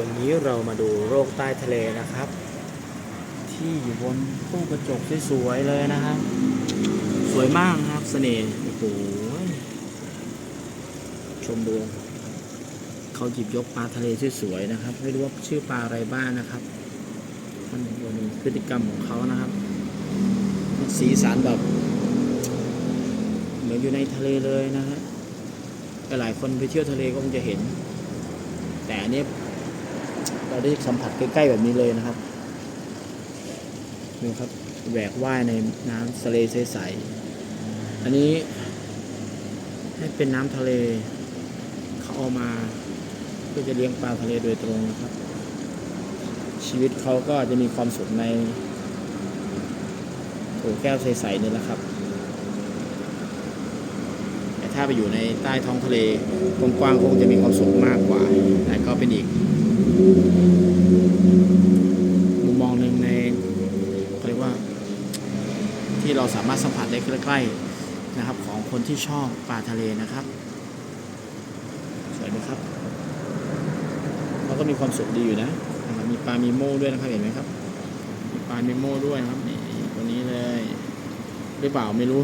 วันนี้เรามาดูโรคใต้ทะเลนะครับ ที่อยู่บนตู้กระจกสวยๆเลยนะครับ สวยมากครับเสน่ห์โอ้โหชมดูเขาหยิบยกปลาทะเลสวยๆนะครับ ไม่รู้ว่าชื่อปลาอะไรบ้างนะครับมันเป็นพฤติกรรมของเขานะครับ สีสันแบบเหมือนอยู่ในทะเลเลยนะฮะหลายคนไปเที่ยวทะเลก็คงจะเห็น แต่อันนี้ เราได้สัมผัสใกล้ๆแบบนี้เลยนะครับดูครับแหวกว่ายในน้ำทะเลใสๆอันนี้ ให้เป็นน้ำทะเลเขาเอามาเพื่อจะเลี้ยงปลาทะเลโดยตรงนะครับ ชีวิตเขาก็จะมีความสุขในโถแก้วใสๆนี่แหละครับ แต่ถ้าไปอยู่ในใต้ท้องทะเลกว้างๆคงจะมีความสุขมากกว่าแต่ก็เป็นอีก มุมมองหนึ่งในเขาเรียกว่า ที่เราสามารถสัมผัสได้ใกล้ๆนะครับ ของคนที่ชอบปลาทะเลนะครับสวยไหมครับเขาก็มีความสุขดีอยู่นะมีปลามีโม่ด้วยนะครับเห็นไหมครับมีปลามีโม่ด้วยครับนี่ตัวนี้เลยหรือเปล่าไม่รู้